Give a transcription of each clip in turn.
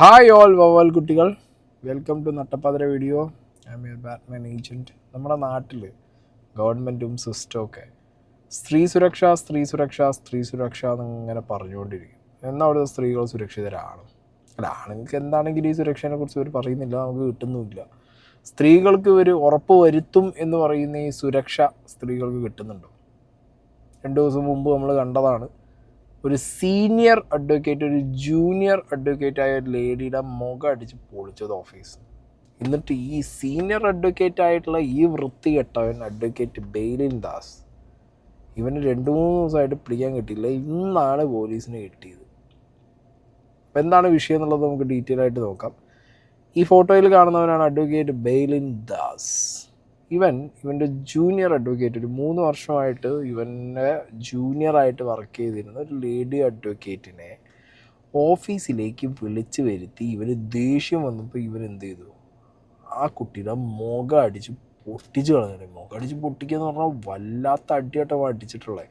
Hi all വവൽ കുട്ടികൾ. Welcome to നട്ടപ്പാതിര video I am Batman agent നമ്മുടെ നാട്ടിൽ ഗവൺമെന്റും സിസ്റ്റവും ഒക്കെ സ്ത്രീ സുരക്ഷ സ്ത്രീ സുരക്ഷ സ്ത്രീ സുരക്ഷ എന്നിങ്ങനെ പറഞ്ഞുകൊണ്ടിരിക്കും. എന്നാൽ അവിടെ സ്ത്രീകൾ സുരക്ഷിതരാണ്? അല്ല ആണുങ്ങൾക്ക് എന്താണെങ്കിലും ഈ സുരക്ഷയെ കുറിച്ച് ഇവർ പറയുന്നില്ല നമുക്ക് കിട്ടുന്നുമില്ല. സ്ത്രീകൾക്ക് ഇവർ ഉറപ്പ് വരുത്തും എന്ന് പറയുന്ന ഈ സുരക്ഷ സ്ത്രീകൾക്ക് കിട്ടുന്നുണ്ടോ? രണ്ട് ദിവസം മുമ്പ് നമ്മൾ കണ്ടതാണ്. ഒരു സീനിയർ അഡ്വക്കേറ്റ് ഒരു ജൂനിയർ അഡ്വക്കേറ്റ് ആയ ഒരു ലേഡിയുടെ മുഖം അടിച്ച് പൊളിച്ചത് ഓഫീസ് എന്നിട്ട് ഈ സീനിയർ അഡ്വക്കേറ്റ് ആയിട്ടുള്ള ഈ വൃത്തികെട്ടവൻ അഡ്വക്കേറ്റ് ബെയിലിൻ ദാസ് ഇവന് രണ്ട് മൂന്ന് ദിവസമായിട്ട് പിടിക്കാൻ കിട്ടിയില്ല. ഇന്നാണ് പോലീസിന് കിട്ടിയത്. അപ്പം എന്താണ് വിഷയം എന്നുള്ളത് നമുക്ക് ഡീറ്റെയിൽ ആയിട്ട് നോക്കാം. ഈ ഫോട്ടോയിൽ കാണുന്നവനാണ് അഡ്വക്കേറ്റ് ബെയിലിൻ ദാസ്. ഇവൻ ഇവന്റെ ജൂനിയർ അഡ്വക്കേറ്റ് ഒരു മൂന്ന് വർഷമായിട്ട് ഇവന്റെ ജൂനിയറായിട്ട് വർക്ക് ചെയ്തിരുന്ന ഒരു ലേഡി അഡ്വക്കേറ്റിനെ ഓഫീസിലേക്ക് വിളിച്ച് വരുത്തി ഇവന് ദേഷ്യം വന്നപ്പോൾ ഇവൻ എന്ത് ചെയ്തു? ആ കുട്ടിയുടെ മുഖം അടിച്ച് പൊട്ടിച്ച് കളഞ്ഞു. മുഖം അടിച്ച് പൊട്ടിക്കുക എന്ന് പറഞ്ഞാൽ വല്ലാത്ത അടിയട്ടമാണ് അടിച്ചിട്ടുള്ളത്.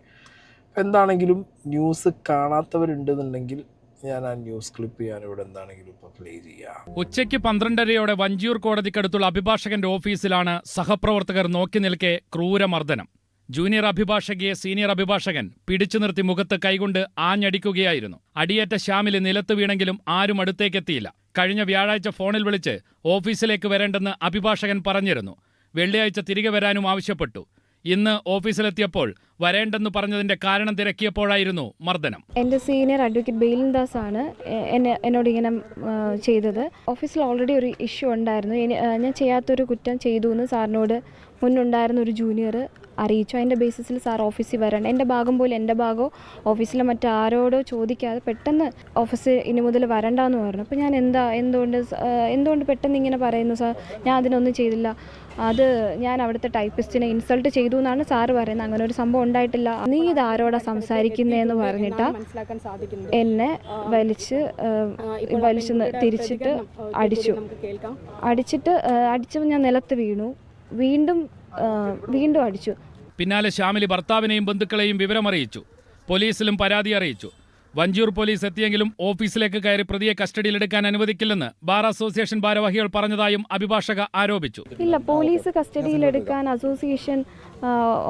എന്താണെങ്കിലും ന്യൂസ് കാണാത്തവരുണ്ടെന്നുണ്ടെങ്കിൽ ഞാൻ ആ ന്യൂസ് ക്ലിപ്പ് ഞാൻ ഇവിടെ എന്താണെങ്കിലും ഇപ്പോൾ പ്ലേ ചെയ്യാം. ഉച്ചയ്ക്ക് പന്ത്രണ്ടരയോടെ വഞ്ചിയൂർ കോടതിക്കടുത്തുള്ള അഭിഭാഷകന്റെ ഓഫീസിലാണ് സഹപ്രവർത്തകർ നോക്കി നിൽക്കെ ക്രൂരമർദ്ദനം. ജൂനിയർ അഭിഭാഷകയെ സീനിയർ അഭിഭാഷകൻ പിടിച്ചു നിർത്തി മുഖത്ത് കൈകൊണ്ട് ആഞ്ഞടിക്കുകയായിരുന്നു. അടിയേറ്റ ശ്യാമിൽ നിലത്ത് വീണെങ്കിലും ആരും അടുത്തേക്കെത്തിയില്ല. കഴിഞ്ഞ വ്യാഴാഴ്ച ഫോണിൽ വിളിച്ച് ഓഫീസിലേക്ക് വരേണ്ടെന്ന് അഭിഭാഷകൻ പറഞ്ഞിരുന്നു. വെള്ളിയാഴ്ച തിരികെ വരാനും ആവശ്യപ്പെട്ടു. ഇന്ന് ഓഫീസിലെത്തിയപ്പോൾ വരേണ്ടെന്ന് പറഞ്ഞതിന്റെ കാരണം തിരക്കിയപ്പോഴായിരുന്നു മർദ്ദനം. എന്റെ സീനിയർ അഡ്വക്കേറ്റ് ബെയിലിൻ ദാസ് ആണ് എന്നെ എന്നോട് ഇങ്ങനെ ചെയ്തത്. ഓഫീസിൽ ഓൾറെഡി ഒരു ഇഷ്യൂ ഉണ്ടായിരുന്നു. ഞാൻ ചെയ്യാത്തൊരു കുറ്റം ചെയ്തു എന്ന് സാറിനോട് മുന്നുണ്ടായിരുന്ന ഒരു ജൂനിയർ അറിയിച്ചു. അതിന്റെ ബേസിസിൽ സാർ ഓഫീസിൽ വരണം. എന്റെ ഭാഗം പോലും എന്റെ ഭാഗമോ ഓഫീസിലെ മറ്റാരോടോ ചോദിക്കാതെ പെട്ടെന്ന് ഓഫീസ് ഇനി മുതൽ വരണ്ടെന്ന് പറഞ്ഞു. അപ്പോൾ ഞാൻ എന്താ എന്തുകൊണ്ട് എന്തുകൊണ്ട് പെട്ടെന്ന് ഇങ്ങനെ പറയുന്നു സാർ? ഞാൻ അതിനൊന്നും ചെയ്തില്ല. അത് ഞാൻ അവിടുത്തെ ടൈപ്പിസ്റ്റിനെ ഇൻസൾട്ട് ചെയ്തു എന്നാണ് സാറ് പറയുന്നത്. അങ്ങനെ ഒരു സംഭവം ഉണ്ടായിട്ടില്ല. നീ ഇത് ആരോടാ സംസാരിക്കുന്നതെന്ന് പറഞ്ഞിട്ട് എന്നെ വലിച്ച് വലിച്ചു തിരിച്ചിട്ട് അടിച്ചു. അടിച്ചിട്ട് അടിച്ചപ്പോൾ ഞാൻ നിലത്ത് വീണു. വീണ്ടും വീണ്ടും അടിച്ചു. പിന്നാലെ ശ്യാമിലി ഭർത്താവിനെയും ബന്ധുക്കളെയും വിവരമറിയിച്ചു. പോലീസിലും പരാതി അറിയിച്ചു. വഞ്ചൂർ പോലീസ് എത്തിയെങ്കിലും ഓഫീസിലേക്ക് കയറി പ്രതിയെ കസ്റ്റഡിയിലെടുക്കാൻ അനുവദിക്കില്ലെന്ന് ബാർ അസോസിയേഷൻ ഭാരവാഹികൾ പറഞ്ഞതായും അഭിഭാഷക ആരോപിച്ചു. ഇല്ല പോലീസ് കസ്റ്റഡിയിലെടുക്കാൻ അസോസിയേഷൻ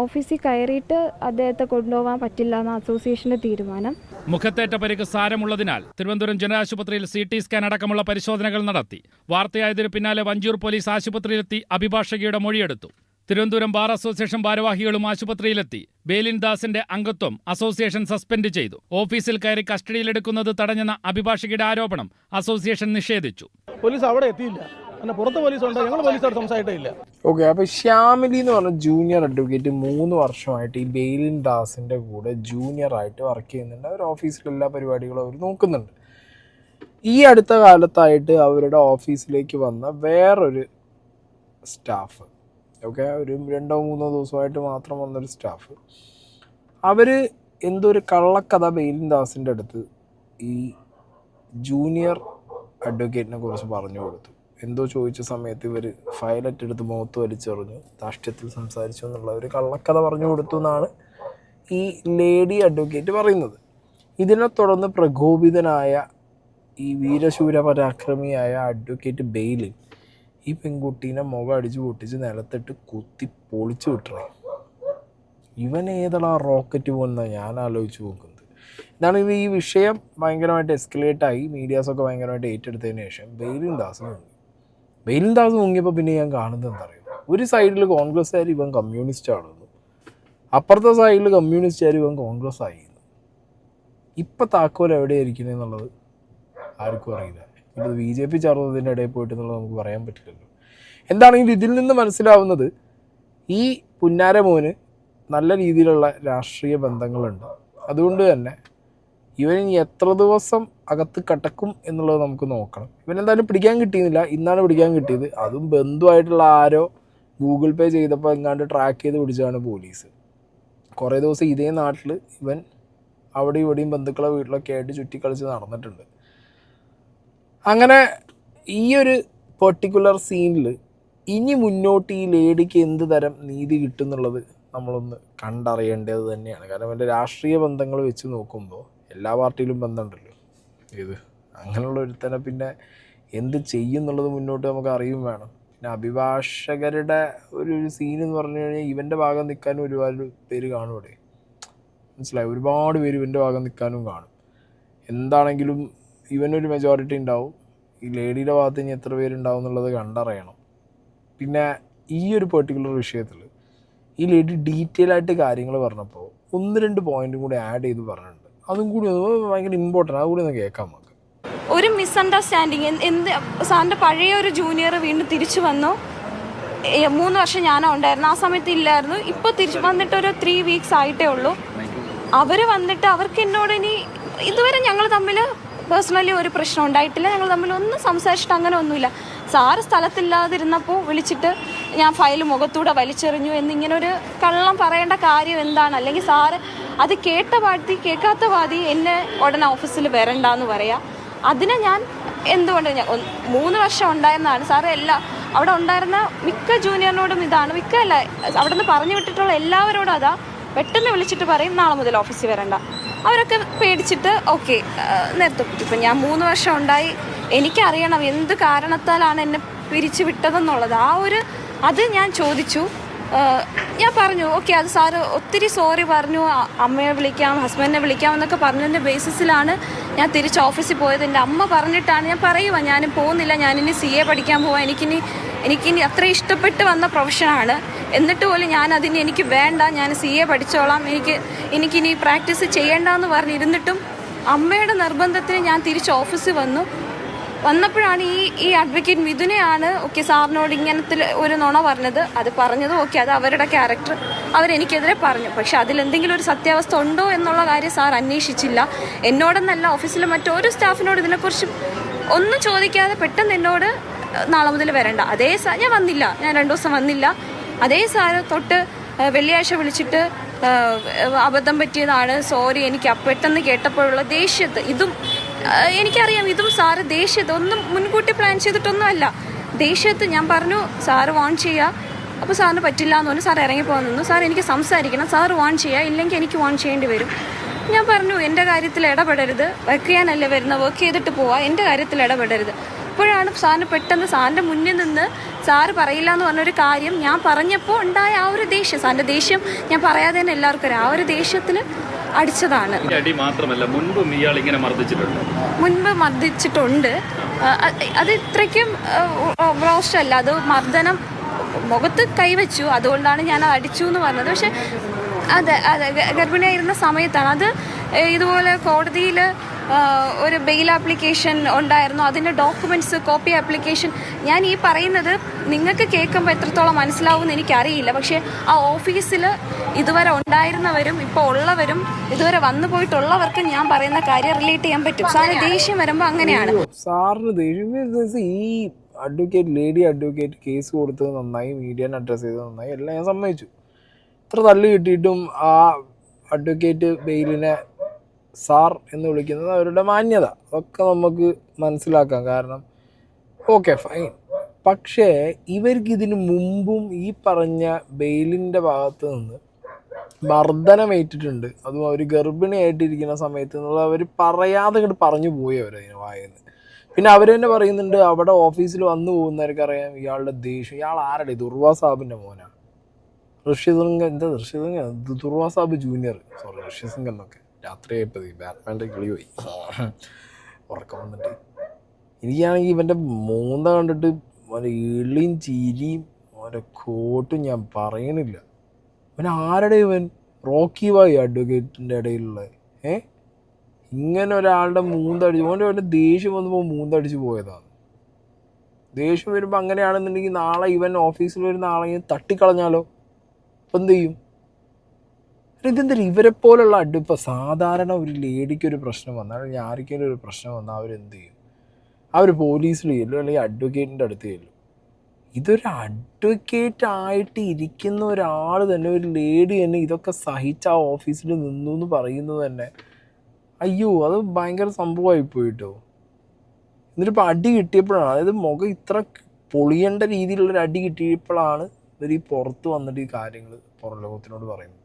ഓഫീസിൽ കയറിയിട്ട് അദ്ദേഹത്തെ കൊണ്ടുപോകാൻ പറ്റില്ല എന്ന അസോസിയേഷന്റെ തീരുമാനം. മുഖത്തേറ്റ പരിക്ക് സാരമുള്ളതിനാൽ തിരുവനന്തപുരം ജനആശുപത്രിയിൽ സി ടി സ്കാൻ അടക്കമുള്ള പരിശോധനകൾ നടത്തി. വാർത്തയായതിനു പിന്നാലെ വഞ്ചൂർ പോലീസ് ആശുപത്രിയിലെത്തി അഭിഭാഷകയുടെ മൊഴിയെടുത്തു. തിരുവനന്തപുരം ബാർ അസോസിയേഷൻ ഭാരവാഹികളും ആശുപത്രിയിലെത്തി. ബേലിൻ ദാസിന്റെ അംഗത്വം അസോസിയേഷൻ സസ്പെൻഡ് ചെയ്തു. ഓഫീസിൽ കയറി കസ്റ്റഡിയിലെടുക്കുന്നത് തടഞ്ഞെന്ന അഭിഭാഷകയുടെ ആരോപണം അസോസിയേഷൻ നിഷേധിച്ചു. പോലീസ് അവിടെ എത്തിയില്ല. പിന്നെ പുറത്ത് പോലീസ് ഉണ്ട്? ഞങ്ങൾ പോലീസോട് സംസാരിച്ചിട്ടില്ല. ഓക്കെ അപ്പോൾ ശ്യാമിലി എന്ന് പറഞ്ഞ ജൂനിയർ അഡ്വക്കേറ്റ് മൂന്ന് വർഷമായിട്ട് ഈ ബെയിലിൻ ദാസിന്റെ കൂടെ ജൂനിയർ ആയിട്ട് വർക്ക് ചെയ്യുന്നുണ്ട്. അവർ ഓഫീസിലെ എല്ലാ പരിപാടികളും അവർ നോക്കുന്നുണ്ട്. ഈ അടുത്ത കാലത്തായിട്ട് അവരുടെ ഓഫീസിലേക്ക് വന്ന വേറൊരു സ്റ്റാഫ് ഓക്കെ ഒരു രണ്ടോ മൂന്നോ ദിവസമായിട്ട് മാത്രം വന്നൊരു സ്റ്റാഫ് അവർ എന്തോ ഒരു കള്ളക്കഥ ബെയിലിൻ ദാസിന്റെ അടുത്ത് ഈ ജൂനിയർ അഡ്വക്കേറ്റിനെ കുറിച്ച് പറഞ്ഞു കൊടുത്തു. എന്തോ ചോദിച്ച സമയത്ത് ഇവർ ഫയലറ്റ് എടുത്ത് മുഖത്ത് വലിച്ചെറിഞ്ഞു. ധാഷ്ട്യത്തിൽ സംസാരിച്ചു എന്നുള്ള ഒരു കള്ളക്കഥ പറഞ്ഞു കൊടുത്തു എന്നാണ് ഈ ലേഡി അഡ്വക്കേറ്റ് പറയുന്നത്. ഇതിനെ തുടർന്ന് പ്രകോപിതനായ ഈ വീരശൂര പരാക്രമിയായ അഡ്വക്കേറ്റ് ബെയിൽ ഈ പെൺകുട്ടീനെ മുഖം അടിച്ച് പൊട്ടിച്ച് നിലത്തിട്ട് കുത്തി പൊളിച്ച് വിട്ടേ ഇവൻ ഏതളാ റോക്കറ്റ് പോകുന്ന ഞാൻ ആലോചിച്ച് നോക്കുന്നത്. ഇത് ഈ വിഷയം ഭയങ്കരമായിട്ട് എസ്കലേറ്റ് ആയി. മീഡിയാസൊക്കെ ഭയങ്കരമായിട്ട് ഏറ്റെടുത്തതിന് ശേഷം ബെയിലിൻ ദാസ് മുങ്ങി. ബെയിലിൻ ദാസ് മുങ്ങിയപ്പോൾ പിന്നെ ഞാൻ കാണുന്നത് എന്താ ഒരു സൈഡിൽ കോൺഗ്രസ്സുകാർ ഇവൻ കമ്മ്യൂണിസ്റ്റ് ആണെന്ന് അപ്പുറത്തെ സൈഡിൽ കമ്മ്യൂണിസ്റ്റുകാർ ഇവൻ കോൺഗ്രസ് ആയിരുന്നു ഇപ്പം താക്കോൽ എവിടെയായിരിക്കുന്നത് എന്നുള്ളത് ആർക്കും അറിയില്ല. ഇപ്പോൾ ബി ജെ പി ചേർന്നതിന്റെ ഇടയിൽ പോയിട്ട് എന്നുള്ളത് നമുക്ക് പറയാൻ പറ്റില്ലല്ലോ. എന്താണെങ്കിലും ഇതിൽ നിന്ന് മനസ്സിലാവുന്നത്? ഈ പുന്നാരമോന് നല്ല രീതിയിലുള്ള രാഷ്ട്രീയ ബന്ധങ്ങളുണ്ട്. അതുകൊണ്ട് തന്നെ ഇവൻ ഇനി എത്ര ദിവസം അകത്ത് കടക്കും എന്നുള്ളത് നമുക്ക് നോക്കണം. ഇവൻ എന്തായാലും പിടിക്കാൻ കിട്ടിയിരുന്നില്ല. ഇന്നാണ് പിടിക്കാൻ കിട്ടിയത്. അതും ബന്ധുവായിട്ടുള്ള ആരോ ഗൂഗിൾ പേ ചെയ്തപ്പോൾ എങ്ങാണ്ട് ട്രാക്ക് ചെയ്ത് പിടിച്ചതാണ് പോലീസ്. കുറേ ദിവസം ഇതേ നാട്ടിൽ ഇവൻ അവിടെ ഇവിടെയും ബന്ധുക്കളെ വീട്ടിലൊക്കെ ആയിട്ട് ചുറ്റിക്കളിച്ച് നടന്നിട്ടുണ്ട്. അങ്ങനെ ഈ ഒരു പെർട്ടിക്കുലർ സീനിൽ ഇനി മുന്നോട്ട് ഈ ലേഡിക്ക് എന്ത് തരം നീതി കിട്ടും എന്നുള്ളത് നമ്മളൊന്ന് കണ്ടറിയേണ്ടത് തന്നെയാണ്. കാരണം എന്റെ രാഷ്ട്രീയ ബന്ധങ്ങൾ വെച്ച് നോക്കുമ്പോൾ എല്ലാ പാർട്ടിയിലും ബന്ധമുണ്ടല്ലോ. ഏത്? അങ്ങനെയുള്ള ഒരുത്തനെ പിന്നെ എന്ത് ചെയ്യും എന്നുള്ളത് മുന്നോട്ട് നമുക്ക് അറിയും വേണം. പിന്നെ അഭിഭാഷകരുടെ ഒരു സീൻ എന്ന് പറഞ്ഞു കഴിഞ്ഞാൽ ഇവന്റെ ഭാഗം നിൽക്കാനും ഒരുപാട് പേര് കാണും അവിടെ. മനസ്സിലായി? ഒരുപാട് പേര് ഇവന്റെ ഭാഗം നിൽക്കാനും കാണും. എന്താണെങ്കിലും ഇവനൊരു മെജോറിറ്റി ഉണ്ടാവും. ഈ ലേഡിയുടെ ഭാഗത്ത് ഇനി എത്ര പേരുണ്ടാവും എന്നുള്ളത് കണ്ടറിയണം. പിന്നെ ഈ ഒരു പെർട്ടിക്കുലർ വിഷയത്തിൽ ഈ ലേഡി ഡീറ്റെയിൽ ആയിട്ട് കാര്യങ്ങൾ പറഞ്ഞപ്പോൾ ഒന്ന് രണ്ട് പോയിന്റും കൂടി ആഡ് ചെയ്ത് പറഞ്ഞിട്ടുണ്ട്. അതും കൂടി ഭയങ്കര ഇമ്പോർട്ടന്റ് അതുകൂടി ഒന്ന് കേൾക്കാം നമുക്ക്. ഒരു മിസ്അണ്ടർസ്റ്റാൻഡിങ് എന്ത് സാറിന്റെ പഴയ ഒരു ജൂനിയർ വീണ്ടും തിരിച്ചു വന്നു. മൂന്ന് വർഷം ഞാനാ ഉണ്ടായിരുന്നു. ആ സമയത്ത് ഇല്ലായിരുന്നു. ഇപ്പോൾ തിരിച്ചു വന്നിട്ട് ഒരു ത്രീ വീക്സ് ആയിട്ടേ ഉള്ളൂ. അവർ വന്നിട്ട് അവർക്ക് എന്നോട് ഇനി ഇതുവരെ ഞങ്ങൾ തമ്മിൽ പേഴ്സണലി ഒരു പ്രശ്നം ഉണ്ടായിട്ടില്ല. ഞങ്ങൾ തമ്മിൽ ഒന്നും സംസാരിച്ചിട്ട് അങ്ങനെ ഒന്നുമില്ല. സാറ് സ്ഥലത്തില്ലാതിരുന്നപ്പോൾ വിളിച്ചിട്ട് ഞാൻ ഫയൽ മുഖത്തൂടെ വലിച്ചെറിഞ്ഞു എന്നിങ്ങനെ ഒരു കള്ളം പറയേണ്ട കാര്യം എന്താണ്? അല്ലെങ്കിൽ സാറ് അത് കേട്ട പാതി കേൾക്കാത്ത പാതി എന്നെ ഉടനെ ഓഫീസിൽ വരണ്ടെന്ന് പറയാം. അതിനെ ഞാൻ എന്തുകൊണ്ട് ഞാൻ മൂന്ന് വർഷം ഉണ്ടായിരുന്നതാണ്. സാറ് എല്ലാ അവിടെ ഉണ്ടായിരുന്ന മിക്ക ജൂനിയറിനോടും ഇതാണ്. മിക്ക അല്ല അവിടെ നിന്ന് പറഞ്ഞു വിട്ടിട്ടുള്ള എല്ലാവരോടും അതാ. പെട്ടെന്ന് വിളിച്ചിട്ട് പറയും നാളെ മുതൽ ഓഫീസിൽ വരണ്ട. അവരൊക്കെ പേടിച്ചിട്ട് ഓക്കെ നിർത്തും. ഇപ്പം ഞാൻ മൂന്ന് വർഷം ഉണ്ടായി. എനിക്കറിയണം എന്ത് കാരണത്താലാണ് എന്നെ പിരിച്ചു വിട്ടതെന്നുള്ളത്. ആ ഒരു അത് ഞാൻ ചോദിച്ചു. ഞാൻ പറഞ്ഞു ഓക്കെ അത് സാറ് ഒത്തിരി സോറി പറഞ്ഞു. അമ്മയെ വിളിക്കാം ഹസ്ബൻഡിനെ വിളിക്കാം എന്നൊക്കെ പറഞ്ഞതിന്റെ ബേസിസിലാണ് ഞാൻ തിരിച്ച് ഓഫീസിൽ പോയത്. എന്റെ അമ്മ പറഞ്ഞിട്ടാണ് ഞാൻ പറയുക ഞാനും പോകുന്നില്ല ഞാനിനി സി എ പഠിക്കാൻ പോവാം എനിക്കിനി എനിക്കിനി അത്ര ഇഷ്ടപ്പെട്ട് വന്ന പ്രൊഫഷനാണ്. എന്നിട്ട് പോലും ഞാൻ അതിന് എനിക്ക് വേണ്ട ഞാൻ സി എ പഠിച്ചോളാം എനിക്ക് എനിക്കിനി പ്രാക്ടീസ് ചെയ്യേണ്ടെന്ന് പറഞ്ഞിരുന്നിട്ടും അമ്മയുടെ നിർബന്ധത്തിന് ഞാൻ തിരിച്ച് ഓഫീസിൽ വന്നു. വന്നപ്പോഴാണ് ഈ ഈ അഡ്വക്കേറ്റ് മിഥുനെയാണ് ഓക്കെ സാറിനോട് ഇങ്ങനത്തെ ഒരു നുണ പറഞ്ഞത്. അത് പറഞ്ഞത് ഓക്കെ അത് അവരുടെ ക്യാരക്ടർ അവരെനിക്കെതിരെ പറഞ്ഞു. പക്ഷെ അതിലെന്തെങ്കിലും ഒരു സത്യാവസ്ഥ ഉണ്ടോ എന്നുള്ള കാര്യം സാർ അന്വേഷിച്ചില്ല. എന്നോടെന്നല്ല ഓഫീസിലെ മറ്റൊരു സ്റ്റാഫിനോട് ഇതിനെക്കുറിച്ച് ഒന്നും ചോദിക്കാതെ പെട്ടെന്ന് എന്നോട് നാളെ മുതൽ വരണ്ട. അതേ സാ ഞാൻ വന്നില്ല. ഞാൻ രണ്ടു ദിവസം വന്നില്ല. അതേ സാറ് തൊട്ട് വെള്ളിയാഴ്ച വിളിച്ചിട്ട് അബദ്ധം പറ്റിയതാണ്. സോറി എനിക്ക് പെട്ടെന്ന് കേട്ടപ്പോഴുള്ള ദേഷ്യത്ത് ഇതും എനിക്കറിയാം ഇതും സാറ് ദേഷ്യത്ത് ഒന്നും മുൻകൂട്ടി പ്ലാൻ ചെയ്തിട്ടൊന്നുമല്ല. ദേഷ്യത്ത് ഞാൻ പറഞ്ഞു സാറ് വാൺ ചെയ്യുക അപ്പോൾ സാറിന് പറ്റില്ല എന്ന് പറഞ്ഞു. സാർ ഇറങ്ങിപ്പോകാൻ നിന്നു. സാർ എനിക്ക് സംസാരിക്കണം. സാർ വാൺ ചെയ്യുക ഇല്ലെങ്കിൽ എനിക്ക് വാൺ ചെയ്യേണ്ടി വരും. ഞാൻ പറഞ്ഞു എന്റെ കാര്യത്തിൽ ഇടപെടരുത്. വർക്ക് ചെയ്യാനല്ലേ വരുന്ന വർക്ക് ചെയ്തിട്ട് പോവാ. എന്റെ കാര്യത്തിൽ ഇടപെടരുത്. അപ്പോഴാണ് സാറിന് പെട്ടെന്ന് സാറിന്റെ മുന്നിൽ നിന്ന് സാറ് പറയില്ല എന്ന് പറഞ്ഞൊരു കാര്യം ഞാൻ പറഞ്ഞപ്പോൾ ഉണ്ടായ ആ ഒരു ദേഷ്യം. സാറിന്റെ ദേഷ്യം ഞാൻ പറയാതെ തന്നെ എല്ലാവർക്കും ആ ഒരു ദേഷ്യത്തിൽ അടിച്ചതാണ്. അടി മാത്രമല്ല മുൻപും ഇയാൾ ഇങ്ങനെ മർദ്ദിച്ചിട്ടുണ്ട്. മുൻപ് മർദ്ദിച്ചിട്ടുണ്ട്. അത് ഇത്രയ്ക്കും റോസ്റ്റ് അല്ല അത് മർദ്ദനം മുഖത്ത് കൈവച്ചു. അതുകൊണ്ടാണ് ഞാൻ അത് അടിച്ചു എന്ന് പറഞ്ഞത്. പക്ഷെ അതെ അതെ ഗർഭിണിയായിരുന്ന സമയത്താണ്. അത് ഇതുപോലെ കോടതിയിൽ ഒരു ബെയിൽ ആപ്ലിക്കേഷൻ ഉണ്ടായിരുന്നു. അതിന്റെ ഡോക്യുമെന്റ്സ് കോപ്പി ആപ്ലിക്കേഷൻ ഞാൻ ഈ പറയുന്നത് നിങ്ങൾക്ക് കേൾക്കുമ്പോൾ എത്രത്തോളം മനസ്സിലാവുമെന്ന് എനിക്കറിയില്ല. പക്ഷേ ആ ഓഫീസിൽ ഇതുവരെ ഉണ്ടായിരുന്നവരും ഇപ്പോൾ ഉള്ളവരും ഇതുവരെ വന്നു പോയിട്ടുള്ളവർക്ക് ഞാൻ പറയുന്ന കാര്യം റിലേറ്റ് ചെയ്യാൻ പറ്റും. സാറിന് ദേഷ്യം വരുമ്പോൾ അങ്ങനെയാണ്. സാറിന് ദേഷ്യം ഈ അഡ്വക്കേറ്റ് ലേഡി അഡ്വക്കേറ്റ് കേസ് കൊടുത്തത് നന്നായി മീഡിയനെ അഡ്രസ്സ് ചെയ്തത് നന്നായി എല്ലാം ഞാൻ സമ്മതിച്ചു. ഇത്ര തള്ളി കിട്ടിയിട്ടും ആ അഡ്വക്കേറ്റ് ബെയിലിനെ സാർ എന്ന് വിളിക്കുന്നത് അവരുടെ മാന്യത. അതൊക്കെ നമുക്ക് മനസ്സിലാക്കാം. കാരണം ഓക്കെ ഫൈൻ പക്ഷേ ഇവർക്ക് ഇതിനു മുമ്പും ഈ പറഞ്ഞ ബെയിലിന്റെ ഭാഗത്ത് നിന്ന് മർദ്ദനമേറ്റിട്ടുണ്ട് അതും അവർ ഗർഭിണിയായിട്ടിരിക്കുന്ന സമയത്ത് എന്നുള്ളത് അവർ പറയാതെ ഇങ്ങോട്ട് പറഞ്ഞു പോയി അവരതിന് വായെന്ന്. പിന്നെ അവർ തന്നെ പറയുന്നുണ്ട് അവിടെ ഓഫീസിൽ വന്നു പോകുന്നവർക്ക് അറിയാം ഇയാളുടെ ദേഷ്യം. ഇയാൾ ആരുടെ? ദുർവാ സാബിന്റെ മോനാണ് ഋഷ്യസിംഗ് എന്താ ഋഷിസിംഗ് ദുർവാ സാബ് ജൂനിയർ. സോറി ഋഷിസിംഗ് എന്നൊക്കെ. രാത്രിയായപ്പോൾ ബാറ്റ്മാന്റെ കിളി പോയി. ഉറക്കം വന്നിട്ട്. എനിക്കാണെങ്കിൽ ഇവന്റെ മൂന്ന കണ്ടിട്ട് അവന്റെ ഇളിയും ചിരിയും അവന്റെ കോട്ടും ഞാൻ പറയണില്ല. ഇവൻ ആരുടെ ഇവൻ? റോക്കി ബായി അഡ്വക്കേറ്റിന്റെ ഇടയിലുള്ള. ഏ? ഇങ്ങനെ ഒരാളുടെ മൂന്തടിച്ച് ഓന്റെ അവന്റെ ദേഷ്യം വന്നപ്പോൾ മൂന്തടിച്ച് പോയതാണ് ദേഷ്യം വരുമ്പോൾ അങ്ങനെയാണെന്നുണ്ടെങ്കിൽ നാളെ ഇവൻ ഓഫീസിൽ വരുന്ന ആളെ തട്ടിക്കളഞ്ഞാലോ? അപ്പം എന്ത് ചെയ്യും? ഇതെന്താ ഇവരെ പോലുള്ള ഇപ്പോൾ സാധാരണ ഒരു ലേഡിക്ക് ഒരു പ്രശ്നം വന്നാൽ അല്ലെങ്കിൽ ആർക്കെങ്കിലും ഒരു പ്രശ്നം വന്നാൽ അവരെന്ത് ചെയ്യും? അവർ പോലീസിൽ ചെല്ലും അല്ലെങ്കിൽ അഡ്വക്കേറ്റിന്റെ അടുത്ത് ചെല്ലും. ഇതൊരു അഡ്വക്കേറ്റ് ആയിട്ട് ഇരിക്കുന്ന ഒരാൾ തന്നെ ഒരു ലേഡി തന്നെ ഇതൊക്കെ സഹിച്ച് ആ ഓഫീസിൽ നിന്നു എന്ന് പറയുന്നത് തന്നെ അയ്യോ അത് ഭയങ്കര സംഭവമായി പോയിട്ടോ. എന്നിട്ടിപ്പോൾ അടി കിട്ടിയപ്പോഴാണ് അതായത് മുഖം ഇത്ര പൊളിയേണ്ട രീതിയിലുള്ളൊരു അടി കിട്ടിയപ്പോഴാണ് ഇവർ ഈ പുറത്ത് വന്നിട്ട് ഈ കാര്യങ്ങൾ പുറം ലോകത്തിനോട് പറയുന്നത്.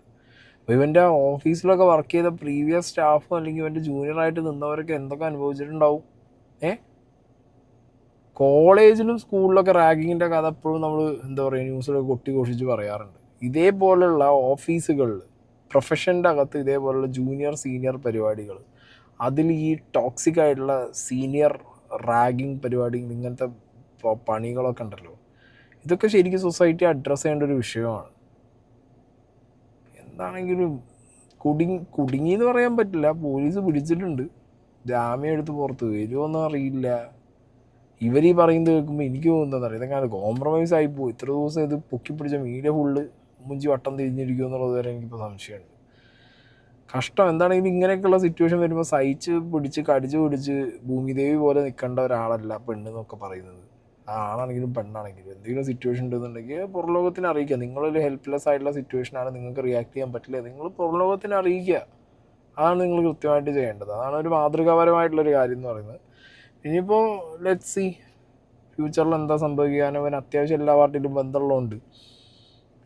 ഇവന്റെ ഓഫീസിലൊക്കെ വർക്ക് ചെയ്ത പ്രീവിയസ് സ്റ്റാഫും അല്ലെങ്കിൽ ഇവന്റെ ജൂനിയറായിട്ട് നിന്നവരൊക്കെ എന്തൊക്കെ അനുഭവിച്ചിട്ടുണ്ടാവും? ഏ? കോളേജിലും സ്കൂളിലൊക്കെ റാഗിങ്ങിന്റെ കഥ എപ്പോഴും നമ്മൾ എന്താ പറയുക ന്യൂസിലൊക്കെ കൊട്ടി ഘോഷിച്ച് പറയാറുണ്ട്. ഇതേപോലെയുള്ള ഓഫീസുകളിൽ പ്രൊഫഷന്റെ അകത്ത് ഇതേപോലുള്ള ജൂനിയർ സീനിയർ പരിപാടികൾ അതിൽ ഈ ടോക്സിക് ആയിട്ടുള്ള സീനിയർ റാഗിങ് പരിപാടി ഇങ്ങനത്തെ പണികളൊക്കെ ഉണ്ടല്ലോ. ഇതൊക്കെ ശരിക്കും സൊസൈറ്റി അഡ്രസ്സ് ചെയ്യേണ്ട ഒരു വിഷയമാണ്. എന്താണെങ്കിലും കുടുങ്ങി കുടുങ്ങി എന്ന് പറയാൻ പറ്റില്ല. പോലീസ് പിടിച്ചിട്ടുണ്ട്. ജാമ്യം എടുത്ത് പുറത്ത് വരുമോന്നും അറിയില്ല. ഇവർ ഈ പറയുന്നത് കേൾക്കുമ്പോൾ എനിക്ക് തോന്നുന്നത് അറിയാം? ഇതൊക്കെ കോംപ്രമൈസ് ആയി പോകും ഇത്ര ദിവസം ഇത് പൊക്കി പിടിച്ച മീഡിയ ഫുള്ള് മുഞ്ചി വട്ടം തിരിഞ്ഞിരിക്കും എന്നുള്ളത് വരെ എനിക്കിപ്പോൾ സംശയമുണ്ട് കഷ്ടം. എന്താണെങ്കിലും ഇങ്ങനെയൊക്കെയുള്ള സിറ്റുവേഷൻ വരുമ്പോൾ സഹിച്ച് പിടിച്ച് കടിച്ച് പിടിച്ച് ഭൂമിദേവി പോലെ നിൽക്കേണ്ട ഒരാളല്ല പെണ്ണെന്നൊക്കെ പറയുന്നത്. ആണാണെങ്കിലും പെണ്ണാണെങ്കിലും എന്തെങ്കിലും സിറ്റുവേഷൻ ഉണ്ടെന്നുണ്ടെങ്കിൽ പുറലോകത്തിന് അറിയിക്കുക. നിങ്ങളൊരു ഹെൽപ്ലെസ് ആയിട്ടുള്ള സിറ്റുവേഷനാണ് നിങ്ങൾക്ക് റിയാക്ട് ചെയ്യാൻ പറ്റില്ല. നിങ്ങൾ പുറലോകത്തിന് അറിയിക്കുക. അതാണ് നിങ്ങൾ കൃത്യമായിട്ട് ചെയ്യേണ്ടത്. അതാണ് ഒരു മാതൃകാപരമായിട്ടുള്ളൊരു കാര്യം എന്ന് പറയുന്നത്. ഇനിയിപ്പോൾ ലെറ്റ് സി ഫ്യൂച്ചറിൽ എന്താ സംഭവിക്കാനും അവൻ അത്യാവശ്യം എല്ലാ പാർട്ടിയിലും ബന്ധമുള്ളതുകൊണ്ട്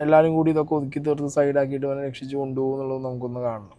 എല്ലാവരും കൂടി ഇതൊക്കെ ഒതുക്കി തീർത്ത് സൈഡാക്കിയിട്ട് അവനെ രക്ഷിച്ചു കൊണ്ടുപോകും എന്നുള്ളത് നമുക്കൊന്ന് കാണണം.